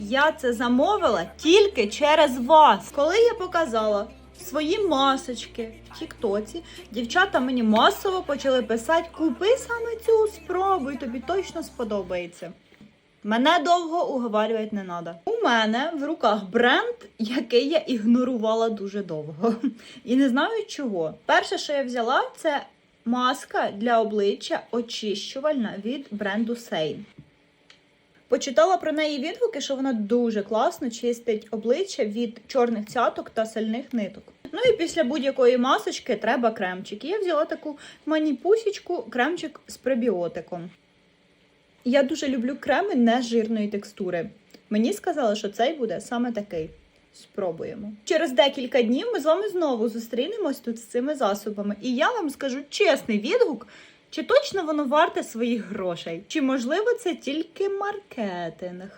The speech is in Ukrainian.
Я це замовила тільки через вас. Коли я показала свої масочки в Тіктоці, дівчата мені масово почали писати: купи саме цю спробуй, тобі точно сподобається. Мене довго уговарювати не треба. У мене в руках бренд, який я ігнорувала дуже довго. І не знаю чого. Перше, що я взяла, це маска для обличчя очищувальна від бренду Sein. Почитала про неї відгуки, що вона дуже класно чистить обличчя від чорних цяток та сальних ниток. Ну і після будь-якої масочки треба кремчик. І я взяла таку маніпусічку, кремчик з пребіотиком. Я дуже люблю креми нежирної текстури. Мені сказали, що цей буде саме такий. Спробуємо. Через декілька днів ми з вами знову зустрінемось тут з цими засобами, і я вам скажу чесний відгук, чи точно воно варте своїх грошей, чи можливо це тільки маркетинг.